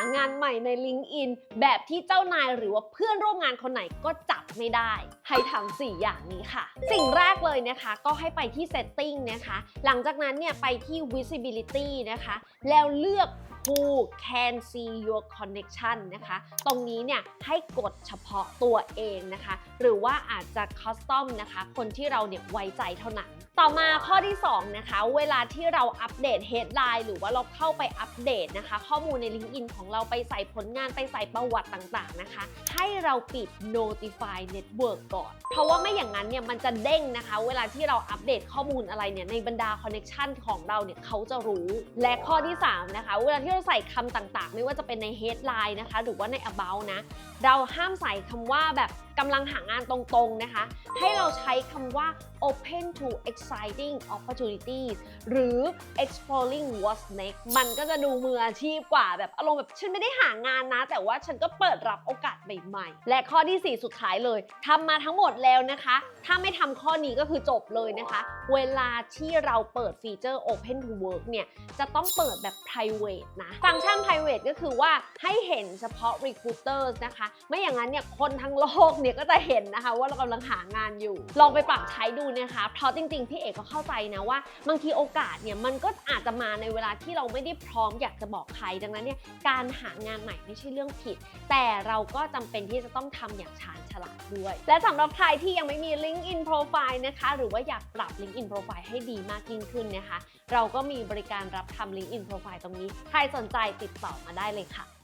างานใหม่ใน LinkedIn แบบที่เจ้านายหรือว่าเพื่อนร่วมงานคนไหนก็จับไม่ได้ ให้ทำ4อย่างนี้ค่ะ สิ่งแรกเลยนะคะ ก็ให้ไปที่ setting นะคะ หลังจากนั้นเนี่ยไปที่ visibility นะคะ แล้วเลือก who can see your connection นะคะ ตรงนี้เนี่ยให้กดเฉพาะตัวเองนะคะ หรือว่าอาจจะ custom นะคะ คนที่เราเนี่ยไว้ใจเท่านั้น ต่อมาข้อที่ 2 นะคะ เวลาที่เราอัปเดต headline หรือว่าเราเข้าไปอัปเดตนะคะ ข้อมูลใน LinkedIn ของเราไปใส่ผลงานไปใส่ประวัติต่างๆนะคะ ให้เราปิด notify network ก่อน เพราะว่าไม่อย่างนั้นเนี่ยมันจะเด้งนะคะ เวลาที่เราอัปเดตข้อมูลอะไรเนี่ยในบรรดา connection ของเราเนี่ยเขาจะรู้ และข้อที่ 3 นะคะ เวลาที่เราใส่คำต่างๆ ไม่ว่าจะเป็นใน headline นะคะ หรือว่าใน about นะ เราห้ามใส่คำว่าแบบกำลังหางานตรงๆนะคะ ให้เราใช้คำว่า open to exciting opportunities หรือ exploring what's next มันก็จะดูมืออาชีพกว่าแบบอารมณ์แบบฉันไม่ได้หางานนะ แต่ว่าฉันก็เปิดรับโอกาสใหม่ๆ และข้อที่ 4 สุดท้ายเลยทำมาทั้งหมดแล้วนะคะ ถ้าไม่ทำข้อนี้ก็คือจบเลยนะคะ เวลาที่เราเปิดฟีเจอร์ open to work เนี่ย จะต้องเปิดแบบ private นะ ฟังก์ชัน private ก็คือว่าให้เห็นเฉพาะ recruiters นะคะ ไม่อย่างนั้นเนี่ยคนทั้งโลกนี่ยก็จะเห็นนะคะ ว่าเรากำลังหางานอยู่ ลองไปปรับใช้ดูนะคะ เพราะจริง ๆ พี่เอกก็เข้าใจนะว่า บางทีโอกาสเนี่ยมันก็อาจจะมาในเวลาที่เราไม่ได้พร้อมอยากจะบอกใครดังนั้นเนี่ยการหางานใหม่ไม่ใช่เรื่องผิด แต่เราก็จำเป็นที่จะต้องทำอย่างชาญฉลาดด้วย และสำหรับใครที่ยังไม่มี LinkedIn Profile นะคะ หรือว่าอยากปรับ LinkedIn Profile ให้ดีมากยิ่งขึ้นนะคะ เราก็มีบริการรับทำ LinkedIn Profile ตรงนี้ ใครสนใจติดต่อมาได้เลยค่ะ